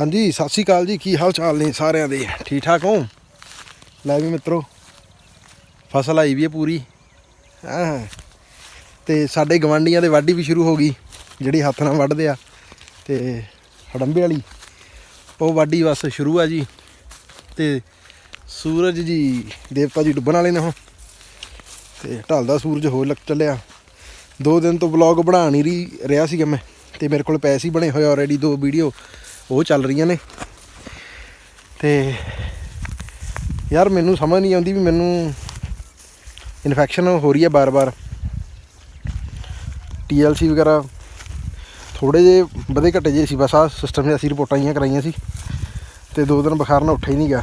ਹਾਂਜੀ, ਸਤਿ ਸ਼੍ਰੀ ਅਕਾਲ ਜੀ। ਕੀ ਹਾਲ ਚਾਲ ਨੇ ਸਾਰਿਆਂ ਦੇ? ਠੀਕ ਠਾਕ ਹੋ? ਲੈ ਵੀ ਮਿੱਤਰੋ, ਫਸਲ ਆਈ ਵੀ ਹੈ ਪੂਰੀ। ਹਾਂ ਤੇ ਸਾਡੇ ਗਵਾਂਡੀਆਂ ਦੇ ਵਾਢੀ ਵੀ ਸ਼ੁਰੂ ਹੋ ਗਈ, ਜਿਹੜੀ ਹੱਥ ਨਾਲ ਵੱਢਦੇ ਆ। ਤੇ ਹੜੰਬੇ ਵਾਲੀ, ਉਹ ਵਾਢੀ ਬਸ ਸ਼ੁਰੂ ਆ ਜੀ। ਤੇ ਸੂਰਜ ਜੀ, ਦੇਵਤਾ ਜੀ ਡੁੱਬਣ ਵਾਲੇ ਨੇ ਹੁਣ। ਤੇ ਢਲਦਾ ਸੂਰਜ ਹੋਰ ਲੱਗ ਚੱਲਿਆ। ਦੋ ਦਿਨ ਤੋਂ ਵਲੌਗ ਬਣਾ ਨਹੀਂ ਰਹੀ ਰਿਹਾ ਸੀਗਾ ਮੈਂ। ਤੇ ਮੇਰੇ ਕੋਲ ਪੈਸੇ ਹੀ ਬਣੇ ਹੋਏ ਆਲਰੇਡੀ ਦੋ ਵੀਡੀਓ। ਉਹ ਚੱਲ ਰਹੀਆਂ ਨੇ। ਤੇ ਯਾਰ ਮੈਨੂੰ ਸਮਝ ਨਹੀਂ ਆਉਂਦੀ ਵੀ ਮੈਨੂੰ ਇਨਫੈਕਸ਼ਨ ਹੋ ਰਹੀ ਹੈ ਬਾਰ-ਬਾਰ। TLC ਵਗੈਰਾ ਥੋੜੇ ਜੇ ਵਧੇ ਘਟੇ ਜੇ ਸੀ, ਬਸ ਆ ਸਿਸਟਮ ਦੇ ਅਸੀਂ ਰਿਪੋਰਟਾਂ ਜੀਆਂ ਕਰਾਈਆਂ ਸੀ। ਤੇ ਦੋ ਦਿਨ ਬੁਖਾਰ ਨਾਲ ਉੱਠਿਆ ਹੀ ਨਹੀਂ ਗਿਆ।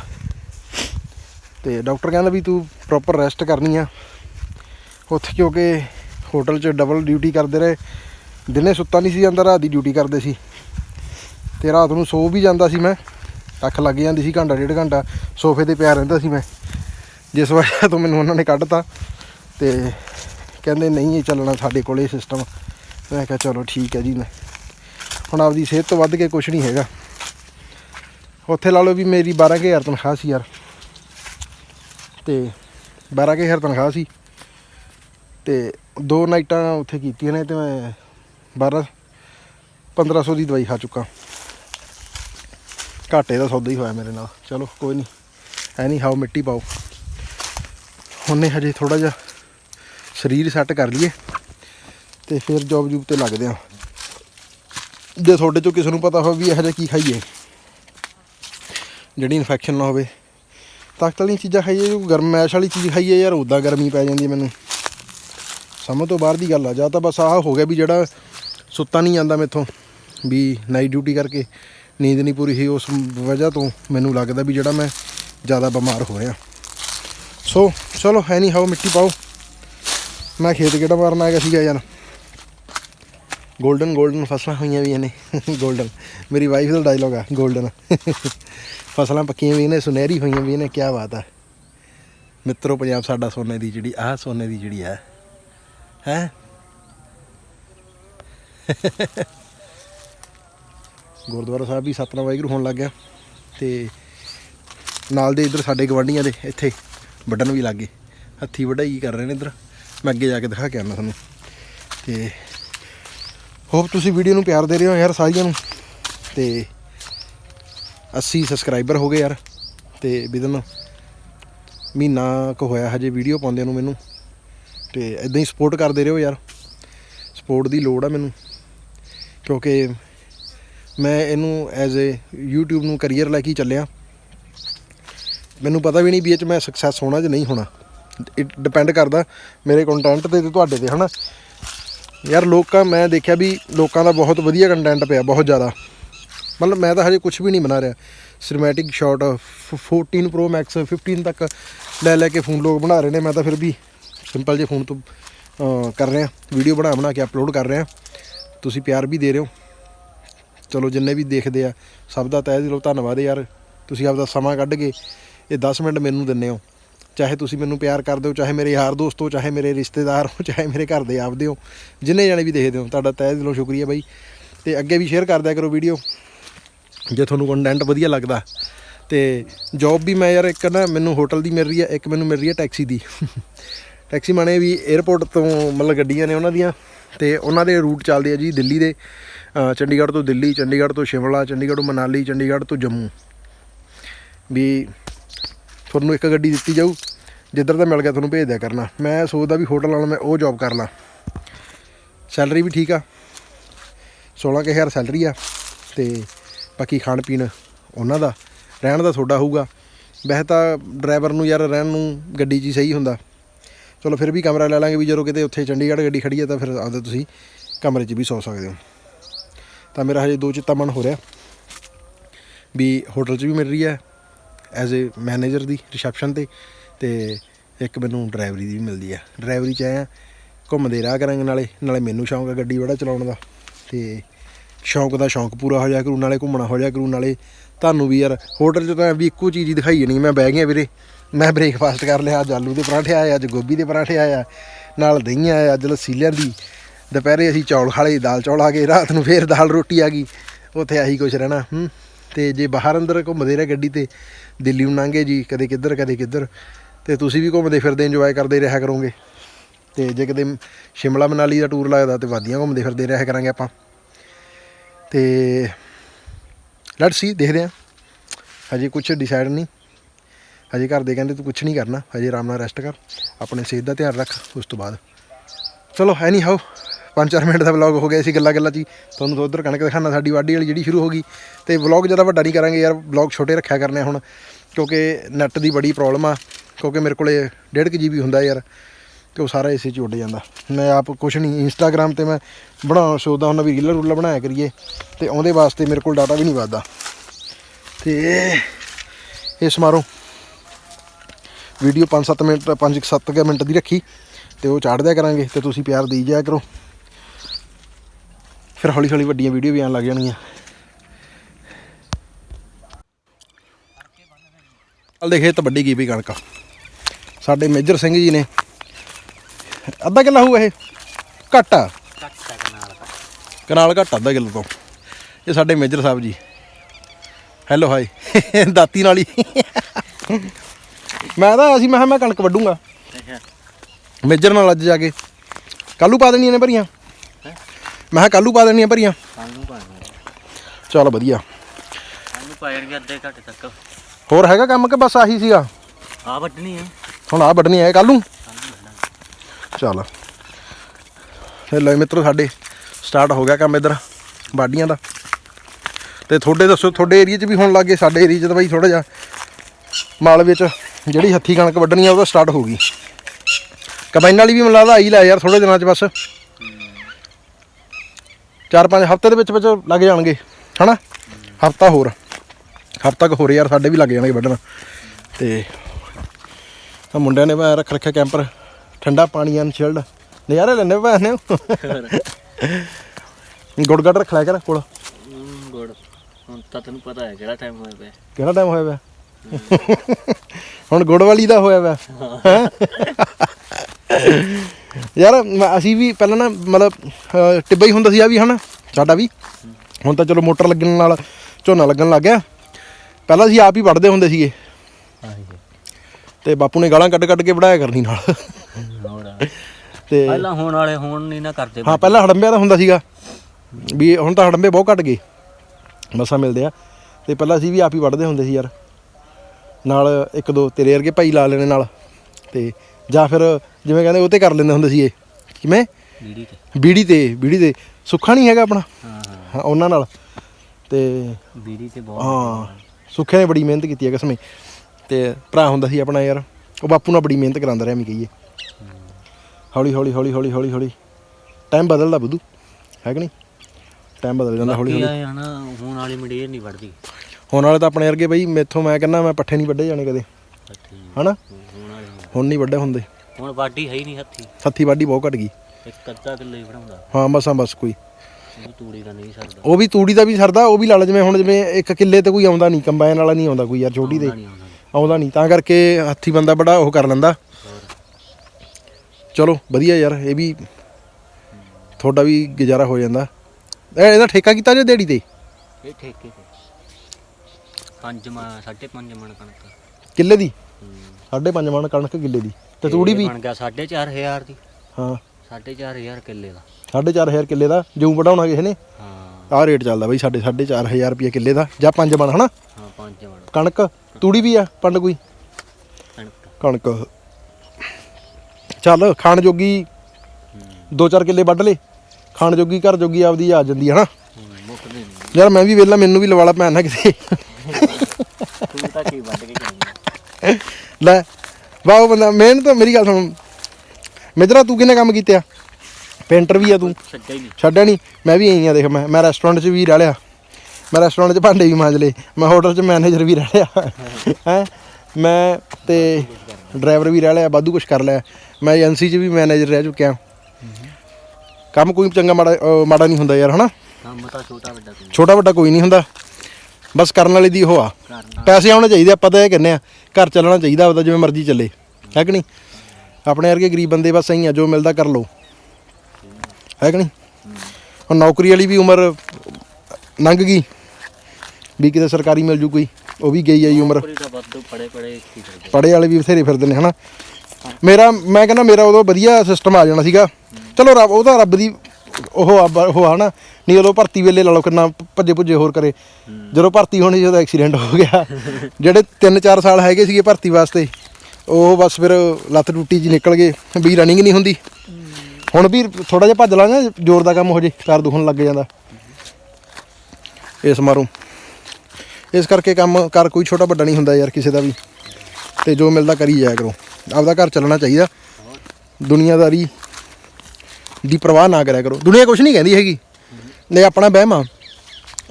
ਤੇ ਡਾਕਟਰ ਕਹਿੰਦਾ ਵੀ ਤੂੰ ਪ੍ਰੋਪਰ ਰੈਸਟ ਕਰਨੀ ਆ। ਉੱਥੇ ਕਿਉਂਕਿ ਹੋਟਲ 'ਚ ਡਬਲ ਡਿਊਟੀ ਕਰਦੇ ਰਹੇ। ਦਿਨੇ ਸੁੱਤਾ ਨਹੀਂ ਸੀ ਜਾਂਦਾ ਰਾਤ ਦੀ ਡਿਊਟੀ ਕਰਦੇ ਸੀ। ਤੇ ਰਾਤ ਨੂੰ ਸੋ ਵੀ ਜਾਂਦਾ ਸੀ ਮੈਂ। ਅੱਖ ਲੱਗ ਜਾਂਦੀ ਸੀ ਘੰਟਾ, ਡੇਢ ਘੰਟਾ। ਸੋਫੇ ਤੇ ਪਿਆ ਰਹਿੰਦਾ ਸੀ ਮੈਂ। ਜਿਸ ਵਜ੍ਹਾ ਤੋਂ ਮੈਨੂੰ ਉਹਨਾਂ ਨੇ ਕੱਢਤਾ ਤੇ ਕਹਿੰਦੇ, ਨਹੀਂ, ਇਹ ਚੱਲਣਾ ਸਾਡੇ ਕੋਲ ਇਹ ਸਿਸਟਮ ਮੈਂ ਕਿਹਾ, ਚਲੋ ਠੀਕ ਹੈ ਜੀ ਮੈਂ। ਹੁਣ ਆਪਦੀ ਸਿਹਤ ਤੋਂ ਵੱਧ ਕੇ ਕੁਝ ਨਹੀਂ ਹੈਗਾ। ਉੱਥੇ ਲਾ ਲਓ ਵੀ ਮੇਰੀ 12000 ਤਨਖਾਹ ਸੀ ਯਾਰ। ਤੇ 12000 ਤਨਖਾਹ ਸੀ। ਤੇ ਦੋ ਨਾਈਟਾਂ ਉੱਥੇ ਕੀਤੀਆਂ ਨੇ ਤੇ ਮੈਂ 12 1500 ਦੀ ਦਵਾਈ ਖਾ ਚੁੱਕਾ। ਘਾਟੇ ਦਾ ਸੌਦਾ ਹੀ ਹੋਇਆ ਮੇਰੇ ਨਾਲ। ਚਲੋ, ਕੋਈ ਨਹੀਂ ਐ ਨਹੀਂ ਹਾਓ, ਮਿੱਟੀ ਪਾਓ। ਹੁਣੇ ਹਜੇ ਥੋੜਾ ਜਿਹਾ ਸਰੀਰ ਸੈੱਟ ਕਰ ਲਈਏ ਤੇ ਫਿਰ ਜੌਬ ਜੂਬ ਤੇ ਲੱਗਦੇ ਆ। ਜੇ ਤੁਹਾਡੇ ਚੋਂ ਕਿਸੇ ਨੂੰ ਪਤਾ ਹੋਵੇ ਵੀ ਇਹੋ ਜਿਹਾ ਕੀ ਖਾਈਏ, ਜਿਹੜੀ ਇਨਫੈਕਸ਼ਨ ਨਾ ਹੋਵੇ। ਤਾਕਤ ਵਾਲੀਆਂ ਚੀਜ਼ਾਂ ਖਾਈਏ ਜੋ ਗਰਮੈਸ਼ ਵਾਲੀ ਚੀਜ਼ ਖਾਈਏ ਯਾਰ ਉਦਾਂ ਗਰਮੀ ਪੈ ਜਾਂਦੀ ਹੈ ਮੈਨੂੰ। ਸਮਝ ਤੋਂ ਬਾਹਰ ਦੀ ਗੱਲ ਆ, ਜਾਂ ਤਾਂ ਬਸ ਆਹ ਹੋ ਗਿਆ ਵੀ ਜਿਹੜਾ ਸੁੱਤਾ ਨਹੀਂ ਜਾਂਦਾ ਮੇਥੋਂ, ਵੀ ਨਾਈਟ ਡਿਊਟੀ ਕਰਕੇ। ਨੀਂਦ ਨਹੀਂ ਪੂਰੀ ਹੋਈ ਉਸ ਵਜ੍ਹਾ ਤੋਂ ਮੈਨੂੰ ਲੱਗਦਾ ਵੀ ਜਿਹੜਾ ਮੈਂ ਜ਼ਿਆਦਾ ਬਿਮਾਰ ਹੋ ਰਿਹਾ ਸੋ ਚਲੋ ਹੈ ਨਹੀਂ ਹਾਓ ਮਿੱਟੀ ਪਾਓ। ਮੈਂ ਖੇਤ ਕਿਹੜਾ ਮਾਰਨ ਆਇਆ ਸੀਗਾ ਯਾਰ। ਗੋਲਡਨ ਗੋਲਡਨ ਫਸਲਾਂ ਹੋਈਆਂ ਵੀ ਇਹਨੇ। ਗੋਲਡਨ ਮੇਰੀ ਵਾਈਫ ਦਾ ਡਾਇਲੋਗ ਆ ਗੋਲਡਨ ਫਸਲਾਂ ਪੱਕੀਆਂ ਵੀ ਇਹਨੇ, ਸੁਨਹਿਰੀ ਹੋਈਆਂ ਵੀ ਇਹਨੇ ਕੀ ਬਾਤ ਆ। ਮਿੱਤਰੋ, ਪੰਜਾਬ ਸਾਡਾ ਸੋਨੇ ਦੀ ਜਿਹੜੀ, ਆਹ ਸੋਨੇ ਦੀ ਜਿਹੜੀ ਆ। ਹੈ? ਗੁਰਦੁਆਰਾ ਸਾਹਿਬ ਵੀ ਸਤਨਾਮ ਵਾਹਿਗੁਰੂ ਹੋਣ ਲੱਗ ਗਿਆ ਤੇ ਨਾਲ ਦੇ ਇੱਧਰ ਸਾਡੇ ਗਵਾਂਢੀਆਂ ਦੇ ਇੱਥੇ ਵੱਢਣ ਵੀ ਲੱਗੇ ਹੱਥੀ ਵਢਾਈ ਕਰ ਰਹੇ ਨੇ ਇੱਧਰ। ਮੈਂ ਅੱਗੇ ਜਾ ਕੇ ਦਿਖਾ ਕੇ ਆਉਣਾ ਤੁਹਾਨੂੰ। ਤੇ ਹੋਪ ਤੁਸੀਂ ਵੀਡੀਓ ਨੂੰ ਪਿਆਰ ਦੇ ਰਹੇ ਹੋ ਯਾਰ ਸਾਰਿਆਂ ਨੂੰ। ਤੇ 80 ਸਬਸਕ੍ਰਾਈਬਰ ਹੋ ਗਏ ਯਾਰ। ਤੇ ਵਿਦਨ ਮਹੀਨਾ ਕੁ ਹੋਇਆ ਹਜੇ ਵੀਡੀਓ ਪਾਉਂਦੇ ਨੂੰ ਮੈਨੂੰ। ਤੇ ਇਦਾਂ ਹੀ ਸਪੋਰਟ ਕਰਦੇ ਰਹੋ ਯਾਰ। ਸਪੋਰਟ ਦੀ ਲੋੜ ਆ ਮੈਨੂੰ। ਕਿਉਂਕਿ ਮੈਂ ਇਹਨੂੰ ਐਜ਼ ਅ YouTube ਨੂੰ ਕੈਰੀਅਰ ਲੈ ਕੇ ਚੱਲਿਆ। ਮੈਨੂੰ ਪਤਾ ਵੀ ਨਹੀਂ ਵੀ ਇਹ ਚ ਮੈਂ ਸਕਸੈਸ ਹੋਣਾ ਜਾਂ ਨਹੀਂ ਹੋਣਾ। ਇਟ ਡਿਪੈਂਡ ਕਰਦਾ ਮੇਰੇ ਕੰਟੈਂਟ ਤੇ ਤੇ ਤੁਹਾਡੇ ਤੇ, ਹਨਾ? ਯਾਰ ਲੋਕਾਂ, ਮੈਂ ਦੇਖਿਆ ਵੀ ਲੋਕਾਂ ਦਾ ਬਹੁਤ ਵਧੀਆ ਕੰਟੈਂਟ ਪਿਆ, ਬਹੁਤ ਜ਼ਿਆਦਾ। ਮਤਲਬ ਮੈਂ ਤਾਂ ਹਜੇ ਕੁਝ ਵੀ ਨਹੀਂ ਬਣਾ ਰਿਹਾ। ਸਿਨੇਮੈਟਿਕ ਸ਼ਾਟ 14 ਪ੍ਰੋ ਮੈਕਸ 15 ਤੱਕ ਲੈ ਲੈ ਕੇ ਫੋਨ ਲੋਕ ਬਣਾ ਰਹੇ ਨੇ। ਮੈਂ ਤਾਂ ਫਿਰ ਵੀ ਸਿੰਪਲ ਜੇ ਫੋਨ ਤੋਂ ਕਰ ਰਿਹਾ। ਵੀਡੀਓ ਬਣਾ ਬਣਾ ਕੇ ਅਪਲੋਡ ਕਰ ਰਿਹਾ। ਤੁਸੀਂ ਪਿਆਰ ਵੀ ਦੇ ਰਹੇ ਹੋ। ਚਲੋ ਜਿੰਨੇ ਵੀ ਦੇਖਦੇ ਆ, ਸਭ ਦਾ ਤਹਿ ਦਿਲੋਂ ਧੰਨਵਾਦ ਯਾਰ। ਤੁਸੀਂ ਆਪਦਾ ਸਮਾਂ ਕੱਢ ਕੇ ਇਹ 10 ਮਿੰਟ ਮੈਨੂੰ ਦਿੰਦੇ ਹੋ। ਚਾਹੇ ਤੁਸੀਂ ਮੈਨੂੰ ਪਿਆਰ ਕਰਦੇ ਹੋ, ਚਾਹੇ ਮੇਰੇ ਯਾਰ ਦੋਸਤ ਹੋ, ਚਾਹੇ ਮੇਰੇ ਰਿਸ਼ਤੇਦਾਰ ਹੋ, ਚਾਹੇ ਮੇਰੇ ਘਰ ਦੇ ਆਪਦੇ ਹੋ, ਜਿੰਨੇ ਜਾਣੇ ਵੀ ਦੇਖਦੇ ਹੋ, ਤੁਹਾਡਾ ਤਹਿ ਦਿਲੋਂ ਸ਼ੁਕਰੀਆ ਬਾਈ। ਤੇ ਅੱਗੇ ਵੀ ਸ਼ੇਅਰ ਕਰ ਕਰੋ ਵੀਡੀਓ ਜੇ ਤੁਹਾਨੂੰ ਕੰਟੈਂਟ ਵਧੀਆ ਲੱਗਦਾ, ਤੇ ਜੌਬ ਵੀ ਮੈਂ ਯਾਰ ਇੱਕ ਨਾ ਮੈਨੂੰ ਹੋਟਲ ਦੀ ਮਿਲ ਰਹੀ ਹੈ ਇੱਕ ਮੈਨੂੰ ਮਿਲ ਰਹੀ ਹੈ ਟੈਕਸੀ ਦੀ। ਟੈਕਸੀ ਮਾਣੇ ਵੀ 에어ਪੋਰਟ ਤੋਂ ਮਤਲਬ ਗੱਡੀਆਂ ਨੇ ਉਹਨਾਂ ਦੀਆਂ। ਤੇ ਉਹਨਾਂ ਦੇ ਰੂਟ ਚੱਲਦੇ ਆ ਜੀ ਦਿੱਲੀ ਦੇ ਚੰਡੀਗੜ੍ਹ ਤੋਂ ਦਿੱਲੀ, ਚੰਡੀਗੜ੍ਹ ਤੋਂ ਸ਼ਿਮਲਾ, ਚੰਡੀਗੜ੍ਹ ਤੋਂ ਮਨਾਲੀ, ਚੰਡੀਗੜ੍ਹ ਤੋਂ ਜੰਮੂ। ਵੀ ਤੁਹਾਨੂੰ ਇੱਕ ਗੱਡੀ ਦਿੱਤੀ ਜਾਊ, ਜਿੱਧਰ ਦਾ ਮਿਲ ਗਿਆ ਤੁਹਾਨੂੰ ਭੇਜ ਦਿਆ ਕਰਨਾ। ਮੈਂ ਸੋਚਦਾ ਵੀ ਹੋਟਲ ਵਾਲਾ ਮੈਂ ਉਹ ਜੌਬ ਕਰ ਲਾਂ। ਸੈਲਰੀ ਵੀ ਠੀਕ ਆ 16000 ਸੈਲਰੀ ਆ, ਤੇ ਬਾਕੀ ਖਾਣ ਪੀਣ ਉਹਨਾਂ ਦਾ, ਰਹਿਣ ਦਾ ਤੁਹਾਡਾ ਹੋਊਗਾ। ਵੈਸੇ ਤਾਂ ਡਰਾਈਵਰ ਨੂੰ ਯਾਰ ਰਹਿਣ ਨੂੰ ਗੱਡੀ 'ਚ ਹੀ ਸਹੀ ਹੁੰਦਾ। ਚਲੋ ਫਿਰ ਵੀ ਕਮਰਾ ਲੈ ਲਾਂਗੇ ਵੀ ਜਦੋਂ ਕਿਤੇ ਉੱਥੇ ਚੰਡੀਗੜ੍ਹ ਗੱਡੀ ਖੜੀ ਹੈ ਤਾਂ ਫਿਰ ਆਪਦਾ ਤੁਸੀਂ ਕਮਰੇ 'ਚ ਵੀ ਸੌ ਸਕਦੇ ਹੋ। ਤਾਂ ਮੇਰਾ ਹਜੇ ਦੋ ਚਿੱਤਾ ਮਨ ਹੋ ਰਿਹਾ ਵੀ ਹੋਟਲ 'ਚ ਵੀ ਮਿਲ ਰਹੀ ਹੈ ਐਜ਼ ਅ ਮੈਨੇਜਰ ਦੀ ਰਿਸੈਪਸ਼ਨ ਤੇ ਤੇ ਇੱਕ ਮੈਨੂੰ ਡਰਾਈਵਰੀ ਦੀ ਵੀ ਮਿਲਦੀ ਆ ਡਰਾਈਵਰੀ 'ਚ ਆਇਆ, ਘੁੰਮਦੇ ਰਾਹ ਕਰਾਂਗੇ ਨਾਲੇ ਨਾਲੇ ਮੈਨੂੰ ਸ਼ੌਂਕ ਆ ਗੱਡੀ ਬੜਾ ਚਲਾਉਣ ਦਾ ਤੇ ਸ਼ੌਂਕ ਦਾ ਸ਼ੌਂਕ ਪੂਰਾ ਹੋ ਜਾਇਆ ਕਰੂ, ਨਾਲੇ ਘੁੰਮਣਾ ਹੋ ਜਾਇਆ ਕਰੂ, ਨਾਲੇ ਤੁਹਾਨੂੰ ਵੀ ਯਾਰ ਹੋਟਲ 'ਚ ਤਾਂ ਵੀ ਇੱਕੋ ਚੀਜ਼ ਹੀ ਦਿਖਾਈ ਜਾਣੀ ਮੈਂ ਬਹਿ ਗਿਆ ਵੀਰੇ, ਮੈਂ ਬ੍ਰੇਕਫਾਸਟ ਕਰ ਲਿਆ, ਅੱਜ ਆਲੂ ਦੇ ਪਰਾਂਠੇ ਆਏ ਅੱਜ ਗੋਭੀ ਦੇ ਪਰਾਂਠੇ ਆਏ ਨਾਲ ਦਹੀਂ ਆਇਆ ਅੱਜ ਲੱਸੀ ਲਿਆਂਦੀ ਦੁਪਹਿਰੇ ਅਸੀਂ ਚੌਲ ਖਾ ਲਏ, ਦਾਲ ਚੌਲ ਆ ਗਏ, ਰਾਤ ਨੂੰ ਫੇਰ ਦਾਲ ਰੋਟੀ ਆ ਗਈ। ਉੱਥੇ ਆਹੀ ਕੁਛ ਰਹਿਣਾ, ਹੂੰ। ਤੇ ਜੇ ਬਾਹਰ ਅੰਦਰ ਘੁੰਮਦੇ ਰਹੇ ਗੱਡੀ ਤੇ, ਦਿੱਲੀ ਨੂੰ ਲੰਘੇ ਜੀ, ਕਦੇ ਕਿੱਧਰ ਕਦੇ ਕਿੱਧਰ। ਤੇ ਤੁਸੀਂ ਵੀ ਘੁੰਮਦੇ ਫਿਰਦੇ ਇੰਜੋਏ ਕਰਦੇ ਰਿਹਾ ਕਰੋਗੇ। ਤੇ ਜੇ ਕਦੇ ਸ਼ਿਮਲਾ ਮਨਾਲੀ ਦਾ ਟੂਰ ਲੱਗਦਾ ਤੇ ਵਾਦੀਆਂ ਘੁੰਮਦੇ ਫਿਰਦੇ ਰਿਹਾ ਕਰਾਂਗੇ ਆਪਾਂ। ਤੇ ਲੈਟ ਸੀ ਦੇਖਦੇ ਹਾਂ। ਹਜੇ ਕੁਝ ਡਿਸਾਈਡ ਨਹੀਂ। ਹਜੇ ਘਰ ਦੇ ਕਹਿੰਦੇ, ਤੂੰ ਕੁਝ ਨਹੀਂ ਕਰਨਾ। ਹਜੇ ਆਰਾਮ ਨਾਲ ਰੈਸਟ ਕਰ। ਆਪਣੇ ਸਿਹਤ ਦਾ ਧਿਆਨ ਰੱਖ, ਉਸ ਤੋਂ ਬਾਅਦ। ਚਲੋ ਐਨੀ ਹਾਓ 5-4 ਮਿੰਟ ਦਾ ਵਲੌਗ ਹੋ ਗਿਆ ਸੀ, ਗੱਲਾਂ ਗੱਲਾਂ 'ਚ ਹੀ। ਤੁਹਾਨੂੰ ਤਾਂ ਉਧਰ ਕਣਕ ਦਿਖਾਣਾ ਸਾਡੀ ਵਾਢੀ ਵਾਲੀ ਜਿਹੜੀ ਸ਼ੁਰੂ ਹੋ ਗਈ। ਤੇ ਵਲੌਗ ਜ਼ਿਆਦਾ ਵੱਡਾ ਨਹੀਂ ਕਰਾਂਗੇ ਯਾਰ ਵਲੌਗ ਛੋਟੇ ਰੱਖਿਆ ਕਰਨੇ ਹੁਣ। ਕਿਉਂਕਿ ਨੈਟ ਦੀ ਬੜੀ ਪ੍ਰੋਬਲਮ ਆ। ਕਿਉਂਕਿ ਮੇਰੇ ਕੋਲੇ 1.5 ਜੀਬੀ ਹੁੰਦਾ ਯਾਰ। ਤੇ ਉਹ ਸਾਰਾ ਇਸੇ 'ਚ ਉੱਡ ਜਾਂਦਾ। ਮੈਂ ਆਪ ਕੁਛ ਨਹੀਂ ਇੰਸਟਾਗ੍ਰam ਤੇ ਮੈਂ ਬਣਾ ਸੋਚਦਾ ਹੁੰਦਾ ਵੀ ਰੀਲਾਂ ਰੂਲਾਂ ਬਣਾਇਆ ਕਰੀਏ ਤੇ ਉਹਦੇ ਵਾਸਤੇ ਮੇਰੇ ਕੋਲ ਡਾਟਾ ਵੀ ਨਹੀਂ ਵੱਧਦਾ। ਤੇ ਇਸ ਮਾਰੋ ਵੀਡੀਓ 5-7 ਮਿੰਟ 5-7 ਮਿੰਟ ਦੀ ਰੱਖੀ ਤੇ ਉਹ ਚਾੜ ਦਿਆ ਕਰਾਂਗੇ ਤੇ ਤੁਸੀਂ ਪਿਆਰ ਦੇਈ ਜਾਇਆ ਕਰੋ। ਫਿਰ ਹੌਲੀ ਹੌਲੀ ਵੱਡੀਆਂ ਵੀਡੀਓ ਵੀ ਆਉਣ ਲੱਗ ਜਾਣਗੀਆਂ। ਕੱਲ ਦੇਖੇ ਤਾਂ ਵੱਡੀ ਕੀ ਵੀ ਕਣਕ ਸਾਡੇ ਮੇਜਰ ਸਿੰਘ ਜੀ ਨੇ ਅੱਧਾ ਕਿੱਲਾ ਹੋਊ ਇਹ? ਘੱਟ ਆ। ਕਨਾਲ ਘੱਟ ਅੱਧਾ ਕਿੱਲੋ ਤੋਂ। ਇਹ ਸਾਡੇ major Sahib ji. Hello hi ਦਾਤੀ ਨਾਲ ਹੀ। ਮੈਂ ਤਾਂ ਅਸੀਂ ਮੈਂ ਕਿਹਾ ਮੈਂ ਕਣਕ ਵੱਢੂੰਗਾ। ਮੇਜਰ ਨਾਲ ਅੱਜ ਜਾ ਕੇ। ਕੱਲੂ ਪਾ ਦੇਣੀਆਂ ਨੇ ਭਰੀਆਂ। ਮੈਂ ਕਿਹਾ ਕੱਲੂ ਪਾ ਦੇਣੀਆਂ ਭਰੀਆਂ। ਸਾਨੂੰ ਪਾਣੀ ਚਲ ਵਧੀਆ। ਸਾਨੂੰ ਪਾਇਣਗੇ ਅੱਧੇ ਘੱਟ ਤੱਕ ਹੋਰ ਹੈਗਾ ਕੰਮ ਕਿ ਬਸ ਆਹੀ ਸੀਗਾ? ਆ ਵੱਢਣੀ ਹੈ ਹੁਣ ਆ ਵੱਢਣੀ ਹੈ ਕੱਲੂ ਚੱਲ। ਫਿਰ ਲੈ ਮਿੱਤਰੋ, ਸਾਡੇ ਸਟਾਰਟ ਹੋ ਗਿਆ ਕੰਮ ਇਧਰ ਬਾਡੀਆਂ ਦਾ। ਤੇ ਤੁਹਾਡੇ ਦੱਸੋ, ਤੁਹਾਡੇ ਏਰੀਆ 'ਚ ਵੀ ਹੋਣ ਲੱਗੇ ਸਾਡੇ ਏਰੀਆ 'ਚ ਤਾਂ ਬਾਈ ਥੋੜਾ ਜਿਹਾ ਮਾਲ ਵਿੱਚ ਜਿਹੜੀ ਹੱਥੀ ਕਣਕ ਵੱਢਣੀ ਆ, ਉਹ ਤਾਂ ਸਟਾਰਟ ਹੋ ਗਈ। ਕੰਬਾਈਨ ਵਾਲੀ ਵੀ ਮੈਨੂੰ ਲੱਗਦਾ ਆਈ ਲੈ ਯਾਰ ਥੋੜੇ ਦਿਨਾਂ 'ਚ ਬਸ। ਚਾਰ ਪੰਜ ਹਫ਼ਤੇ ਦੇ ਵਿੱਚ ਵਿੱਚ ਲੱਗ ਜਾਣਗੇ, ਹਨਾ? ਹਫ਼ਤਾ ਹੋਰ। ਹਫ਼ਤਾ ਕੁ ਹੋਰ ਯਾਰ, ਸਾਡੇ ਵੀ ਲੱਗ ਜਾਣਗੇ ਵੱਢਣ। ਤੇ ਆ ਮੁੰਡਿਆਂ ਨੇ ਰੱਖ ਰੱਖਿਆ ਕੈਂਪਰ ਠੰਡਾ ਪਾਣੀ ਅਨਸ਼ਿਲਡ ਨਜ਼ਾਰੇ ਲੈਣੇ ਭੈਣ ਗੁੜ ਗੜ ਰੱਖ ਲਿਆ ਕਰ ਕੋਲ। ਗੁੜ। ਹੁਣ ਤਾਂ ਤੈਨੂੰ ਪਤਾ ਹੈ ਕਿਹੜਾ ਟਾਈਮ ਹੋਇਆ ਪਿਆ। ਕਿਹੜਾ ਟਾਈਮ ਹੋਇਆ ਪਿਆ? ਹੁਣ ਗੁੜ ਵਾਲੀ ਦਾ ਹੋਇਆ ਪਿਆ। ਹੈਂ? ਯਾਰ ਅਸੀਂ ਵੀ ਪਹਿਲਾਂ ਨਾ ਮਤਲਬ ਟਿੱਬਾ ਹੀ ਹੁੰਦਾ ਸੀ ਆ ਵੀ ਹਨਾ? ਸਾਡਾ ਵੀ। ਹੁਣ ਤਾਂ ਚਲੋ ਮੋਟਰ ਲੱਗਣ ਨਾਲ ਝੋਨਾ ਲੱਗਣ ਲੱਗ ਗਿਆ। ਪਹਿਲਾਂ ਅਸੀਂ ਆਪ ਹੀ ਵੜਦੇ ਹੁੰਦੇ ਸੀਗੇ। ਤੇ ਬਾਪੂ ਨੇ ਗਾਲਾਂ ਕੱਢ ਕੱਢ ਕੇ ਵੜਾਇਆ ਕਰਨੀ ਨਾਲ। ਤੇ ਪਹਿਲਾਂ ਹੋਣ ਵਾਲੇ ਹੁਣ ਨਹੀਂ ਨਾ ਕਰਦੇ ਹਾਂ ਪਹਿਲਾਂ ਹੜੰਬਿਆਂ ਦਾ ਹੁੰਦਾ ਸੀਗਾ। ਵੀ ਹੁਣ ਤਾਂ ਹੜੰਬੇ ਬਹੁਤ ਘਟ ਗਏ। ਮਸਾਂ ਮਿਲਦੇ ਆ। ਤੇ ਪਹਿਲਾਂ ਅਸੀਂ ਵੀ ਆਪ ਹੀ ਵੜਦੇ ਹੁੰਦੇ ਸੀ ਯਾਰ। ਨਾਲ ਇੱਕ ਦੋ ਤੇਰੇ ਵਰਗੇ ਭਾਈ ਲਾ ਲੈਣੇ ਨਾਲ। ਤੇ ਜਾਂ ਫਿਰ ਜਿਵੇਂ ਕਹਿੰਦੇ ਉਹ ਤੇ ਕਰ ਲੈਂਦੇ ਹੁੰਦੇ ਸੀ ਇਹ। ਕਿਵੇਂ? ਬੀੜੀ ਤੇ। ਬੀੜੀ ਤੇ ਬੀੜੀ ਤੇ। ਸੁੱਖਾ ਨਹੀਂ ਹੈਗਾ ਆਪਣਾ। ਹਾਂ ਉਹਨਾਂ ਨਾਲ। ਤੇ ਬੀੜੀ ਤੇ ਬਹੁਤ ਹਾਂ ਸੁੱਖੇ ਨੇ ਬੜੀ ਮਿਹਨਤ ਕੀਤੀ ਹੈ ਕਸਮੇ ਤੇ ਭਰਾ ਹੁੰਦਾ ਸੀ ਆਪਣਾ ਯਾਰ। ਉਹ ਬਾਪੂ ਨਾਲ ਬੜੀ ਮਿਹਨਤ ਕਰਾਉਂਦਾ ਰਿਹਾ ਮੈਂ ਕਹੀਏ। ਹੌਲੀ ਹੌਲੀ ਹੌਲੀ ਹੌਲੀ ਹੌਲੀ ਹੌਲੀ। ਟਾਈਮ ਬਦਲਦਾ ਬੁੱਧੂ ਹੈ ਕਿ ਨਹੀਂ? ਟਾਈਮ ਬਦਲ ਜਾਂਦਾ ਹੌਲੀ ਹੌਲੀ। ਹਨਾ ਹੁਣ ਵਾਲੀ ਮੰਡੀਰ ਨਹੀਂ ਵੱਢਦੀ। ਹੁਣ ਵਾਲੇ ਤਾਂ ਆਪਣੇ ਵਰਗੇ ਬਈ ਮੈਥੋਂ ਮੈਂ ਕਹਿੰਦਾ ਮੈਂ ਪੱਠੇ ਨਹੀਂ ਵੱਢੇ ਜਾਣੇ ਕਦੇ। ਹੁਣ। ਹੁਣ ਨਹੀਂ ਵੱਡੇ ਹੁੰਦੇ। ਹੁਣ ਵਾਢੀ ਹੈ ਹੀ ਨਹੀਂ ਹੱਥੀ। ਹੱਥੀ ਵਾਢੀ ਬਹੁਤ ਘਟ ਗਈ। ਇੱਕ ਅੱਧਾ ਕਿੱਲੇ ਹੀ ਬਣਾਉਂਦਾ। ਹਾਂ ਮਸਾਂ ਬਸ ਕੋਈ। ਉਹ ਤੂੜੀ ਦਾ ਨਹੀਂ ਸਰਦਾ। ਉਹ ਵੀ ਤੂੜੀ ਦਾ ਵੀ ਸਰਦਾ ਉਹ ਵੀ ਲਾ ਲਾ ਜਿਵੇਂ ਹੁਣ ਜਿਵੇਂ ਇੱਕ ਕਿੱਲੇ ਤੇ ਕੋਈ ਆਉਂਦਾ ਨਹੀਂ ਕੰਬਾਈਨ ਵਾਲਾ ਨਹੀਂ ਆਉਂਦਾ ਕੋਈ ਯਾਰ ਛੋਟੀ ਤੇ ਆਉਂਦਾ ਨਹੀਂ ਤਾਂ ਕਰਕੇ ਹੱਥੀ ਬੰਦਾ ਬੜਾ ਉਹ ਕਰ ਲੈਂਦਾ। ਚਲੋ ਵਧੀਆ ਯਾਰ ਇਹ ਵੀ ਤੁਹਾਡਾ ਵੀ ਗੁਜ਼ਾਰਾ ਹੋ ਜਾਂਦਾ। ਇਹ ਇਹਦਾ ਠੇਕਾ ਕੀਤਾ ਜੇ ਦੇੜੀ ਤੇ? ਇਹ ਠੇਕੇ ਤੇ। ਪੰਜ ਮਾ ਸਾਢੇ ਪੰਜ ਮਣ ਕਣਕ। ਕਿੱਲੇ ਦੀ? ਹੂੰ। ਸਾਢੇ ਪੰਜ ਮਣ ਕਣਕ ਕਿੱਲੇ ਦੀ। ਤੇ ਤੂੜੀ ਇਹ ਵੀ ਬਣ ਗਿਆ 4500 ਦੀ। ਹਾਂ। 4500 ਕਿੱਲੇ ਦਾ। 4500 ਕਿੱਲੇ ਦਾ? ਜੂ ਵਢਾਉਣਾ ਕਿਸੇ ਨੇ? ਹਾਂ। ਆਹ ਰੇਟ ਚੱਲਦਾ ਬਈ ਸਾਡੇ 4500 ਰੁਪਏ ਕਿੱਲੇ ਦਾ ਜਾਂ ਪੰਜ ਮਣ ਹਨਾ? ਹਾਂ ਪੰਜ ਮਣ ਕਣਕ? ਤੂੜੀ ਵੀ ਆ ਪੰਡ ਕੋਈ? ਕਣਕ। ਕਣਕ। ਚੱਲ ਖਾਣ ਜੋਗੀ ਦੋ ਚਾਰ ਕਿੱਲੇ ਵੱਢ ਲੇ। ਖਾਣ ਜੋਗੀ, ਘਰ ਜੋਗੀ ਆਪਦੀ ਆ ਜਾਂਦੀ ਹੈ ਨਾ ਮੁੱਕਦੇ ਨਹੀਂ ਯਾਰ ਮੈਂ ਵੀ ਵੇਲਾ ਮੈਨੂੰ ਵੀ ਲਵਾਲਾ ਭੈਣ ਨਾ ਕਿਸੇ ਤੂੰ ਤਾਂ ਕੀ ਵੱਢ ਕੇ ਜਾਈਂ ਲੈ, ਵਾਹ ਬੰਦਾ ਮਿਹਨਤ, ਮੇਰੀ ਗੱਲ ਸੁਣ। ਮਿੱਤਰਾ, ਤੂੰ ਕਿੰਨੇ ਕੰਮ ਕੀਤੇ ਆ? ਪੇਂਟਰ ਵੀ ਆ ਤੂੰ। ਛੱਡਿਆ ਹੀ ਨਹੀਂ। ਛੱਡਿਆ ਨਹੀਂ ਮੈਂ ਵੀ ਆਈ ਆ, ਦੇਖ, ਮੈਂ ਮੈਂ ਰੈਸਟੋਰੈਂਟ 'ਚ ਵੀ ਰਹਿ ਲਿਆ। ਮੈਂ ਰੈਸਟੋਰੈਂਟ 'ਚ ਭਾਂਡੇ ਵੀ ਮਾਂਜ ਲਏ। ਮੈਂ ਹੋਟਲ 'ਚ ਮੈਨੇਜਰ ਵੀ ਰਹਿ ਲਿਆ। ਹੈ? ਮੈਂ ਤੇ ਡਰਾਈਵਰ ਵੀ ਰਹਿ ਲਿਆ, ਵਾਧੂ ਕੁਝ ਕਰ ਲਿਆ। ਮੈਂ ਏਜੰਸੀ 'ਚ ਵੀ ਮੈਨੇਜਰ ਰਹਿ ਚੁੱਕਿਆ। ਕੰਮ ਕੋਈ ਚੰਗਾ ਮਾੜਾ ਅਹ ਮਾੜਾ ਨਹੀਂ ਹੁੰਦਾ ਯਾਰ ਹਨਾ? ਕੰਮ ਤਾਂ ਛੋਟਾ ਵੱਡਾ ਤੂੰ ਛੋਟਾ ਵੱਡਾ ਕੋਈ ਨਹੀਂ ਹੁੰਦਾ। ਬਸ ਕਰਨ ਵਾਲੇ ਦੀ ਉਹ ਆ। ਕਰਨਾ ਪੈਸੇ ਆਉਣੇ ਚਾਹੀਦੇ ਆਪਾਂ ਤਾਂ ਇਹ ਕਹਿੰਦੇ ਆ ਘਰ ਚੱਲਣਾ ਚਾਹੀਦਾ ਆਪਦਾ ਜਿਵੇਂ ਮਰਜ਼ੀ ਚੱਲੇ। ਹੈ ਕਿ ਨਹੀਂ? ਆਪਣੇ ਵਰਗੇ ਗਰੀਬ ਬੰਦੇ ਬਸ ਸਹੀ ਆ ਜੋ ਮਿਲਦਾ ਕਰ ਲਓ। ਹੈ ਕਿ ਨਹੀਂ? ਹੁਣ ਨੌਕਰੀ ਵਾਲੀ ਵੀ ਉਮਰ ਲੰਘ ਗਈ। ਵੀ ਕਿਤੇ ਸਰਕਾਰੀ ਮਿਲ ਜੂ ਕੋਈ ਉਹ ਵੀ ਗਈ ਆਈ ਉਮਰ। ਪੂਰੀ ਤਾਂ ਵਾਧੂ ਪੜੇ ਪੜੇ ਕੀ ਕਰਦੇ ਪੜੇ ਵਾਲੇ ਵੀ ਬਥੇਰੇ ਫਿਰਦੇ ਨੇ ਹਨਾ? ਮੇਰਾ, ਮੈਂ ਕਹਿੰਦਾ ਮੇਰਾ ਉਦੋਂ ਵਧੀਆ ਸਿਸਟਮ ਆ ਜਾਣਾ ਸੀਗਾ। ਚਲੋ ਰੱਬ, ਉਹ ਤਾਂ ਰੱਬ ਦੀ ਉਹ ਆ ਬ- ਉਹ ਆ ਨਾ। ਨਹੀਂ, ਉਦੋਂ ਭਰਤੀ ਵੇਲੇ ਲਾ ਲਓ ਕਿੰਨਾ ਭੱਜੇ ਭੁੱਜੇ ਹੋਰ ਕਰੇ। ਜਦੋਂ ਭਰਤੀ ਹੋਣੀ ਸੀ ਉਹਦਾ ਐਕਸੀਡੈਂਟ ਹੋ ਗਿਆ। ਜਿਹੜੇ 3-4 ਸਾਲ ਹੈਗੇ ਸੀਗੇ ਭਰਤੀ ਵਾਸਤੇ, ਉਹ ਬਸ ਫਿਰ ਲੱਤ ਟੁੱਟੀ ਜੀ ਨਿਕਲ ਗਏ। ਵੀ ਰਨਿੰਗ ਨਹੀਂ ਹੁੰਦੀ। ਹੁਣ ਵੀ ਥੋੜਾ ਜਿਹਾ ਭੱਜ ਲਾਂਗਾ ਜ਼ੋਰ ਦਾ ਕੰਮ ਹੋ ਜੇ, ਪੈਰ ਦੁਖਣ ਲੱਗ ਜਾਂਦਾ। ਇਸ ਮਾਰੂ। ਇਸ ਕਰਕੇ ਕੰਮ ਕਰ ਕੋਈ ਛੋਟਾ ਵੱਡਾ ਨਹੀਂ ਹੁੰਦਾ ਯਾਰ, ਕਿਸੇ ਦਾ ਵੀ। ਤੇ ਜੋ ਮਿਲਦਾ ਕਰੀ ਜਾਇਆ ਕਰੋ। ਆਪਦਾ ਘਰ ਚੱਲਣਾ ਚਾਹੀਦਾ। ਦੁਨੀਆਦਾਰੀ ਦੀ ਪਰਵਾਹ ਨਾ ਕਰਿਆ ਕਰੋ। ਦੁਨੀਆ ਕੁਝ ਨਹੀਂ ਕਹਿੰਦੀ ਹੈਗੀ। ਨੇ ਆਪਣਾ ਵਹਿਮ ਆ।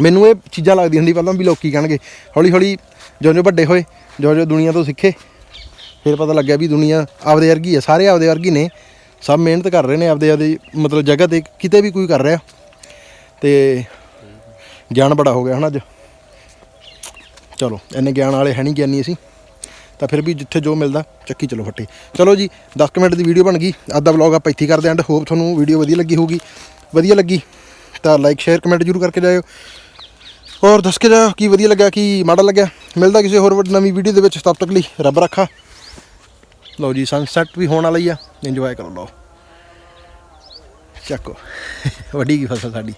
ਮੈਨੂੰ ਇਹ ਚੀਜ਼ਾਂ ਲੱਗਦੀ ਹੁੰਦੀ ਪਹਿਲਾਂ ਵੀ ਲੋਕੀ ਕਹਿਣਗੇ ਹੌਲੀ ਹੌਲੀ ਜਿਉਂ ਜਿਉਂ ਵੱਡੇ ਹੋਏ ਜਿਉਂ ਜਿਉਂ ਦੁਨੀਆ ਤੋਂ ਸਿੱਖੇ, ਫਿਰ ਪਤਾ ਲੱਗਿਆ ਵੀ ਦੁਨੀਆ ਆਪਦੇ ਵਰਗੀ ਹੈ ਸਾਰੇ ਆਪਦੇ ਵਰਗੀ ਨੇ। ਸਭ ਮਿਹਨਤ ਕਰ ਰਹੇ ਨੇ, ਆਪਦੇ ਆਪਦੇ ਮਤਲਬ ਜਗ੍ਹਾ ਤੇ ਕਿਤੇ ਵੀ ਕੋਈ ਕਰ ਰਿਹਾ। ਤੇ ਗਿਆਨ ਬੜਾ ਹੋ ਗਿਆ ਹਨਾ ਅੱਜ। ਚਲੋ, ਇੰਨੇ ਗਿਆਨ ਵਾਲੇ ਹੈ ਨਹੀਂ ਗਿਆਨੀ ਅਸੀਂ। ਤਾਂ ਫਿਰ ਵੀ ਜਿੱਥੇ ਜੋ ਮਿਲਦਾ, ਚੱਕੀ ਚਲੋ ਫੱਟੇ। ਚਲੋ ਜੀ 10 ਕੁ ਮਿੰਟ ਦੀ ਵੀਡੀਓ ਬਣ ਗਈ। ਅੱਜ ਦਾ ਵਲੌਗ ਆਪਾਂ ਇੱਥੇ ਕਰਦੇ ਆਂ ਐਂਡ ਹੋਪ ਤੁਹਾਨੂੰ ਵੀਡੀਓ ਵਧੀਆ ਲੱਗੀ ਹੋਊਗੀ। ਵਧੀਆ ਲੱਗੀ, ਤਾਂ ਲਾਈਕ ਸ਼ੇਅਰ ਕਮੈਂਟ ਜਰੂਰ ਕਰਕੇ ਜਾਇਓ। ਔਰ ਦੱਸ ਕੇ ਜਾਓ ਕੀ ਵਧੀਆ ਲੱਗਾ ਕੀ ਮਾੜਾ ਲੱਗਿਆ? ਮਿਲਦਾ ਕਿਸੇ ਹੋਰ ਨਵੀਂ ਵੀਡੀਓ ਦੇ ਵਿੱਚ। ਤਬ ਤੱਕ ਲਈ ਰੱਬ ਰੱਖਾ। ਲਓ ਜੀ ਸਨਸੈਟ ਵੀ ਹੋਣ ਵਾਲਾ ਹੀ ਆ। ਇੰਜੋਏ ਕਰੋ, ਲਓ। ਚੱਕੋ। ਵੱਡੀ ਕੀ ਫਸਲ ਸਾਡੀ।